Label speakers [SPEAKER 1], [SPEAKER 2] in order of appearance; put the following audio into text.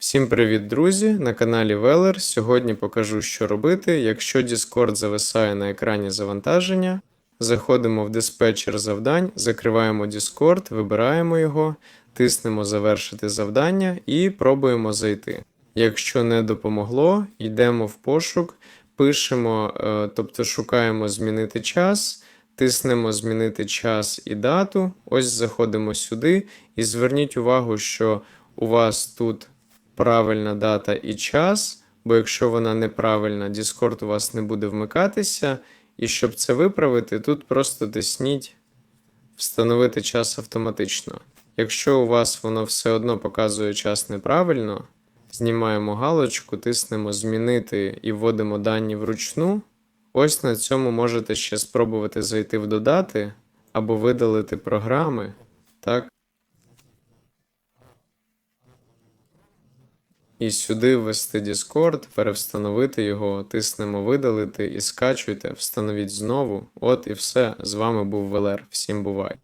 [SPEAKER 1] Всім привіт, друзі! На каналі Велер. Сьогодні покажу, що робити, якщо Discord зависає на екрані завантаження. Заходимо в диспетчер завдань, закриваємо Discord, вибираємо його, тиснемо Завершити завдання і пробуємо зайти. Якщо не допомогло, йдемо в пошук, пишемо, е, тобто шукаємо змінити час, тиснемо змінити час і дату. Ось заходимо сюди і зверніть увагу, що у вас тут правильна дата і час, бо якщо вона неправильна, Discord у вас не буде вмикатися. І щоб це виправити, тут просто тисніть встановити час автоматично. Якщо у вас воно все одно показує час неправильно, знімаємо галочку, тиснемо змінити і вводимо дані вручну. Ось на цьому можете ще спробувати зайти в додати або видалити програми. І сюди ввести Discord, перевстановити його, тиснемо видалити і скачуйте, встановіть знову. От і все. З вами був Велер. Всім бувай!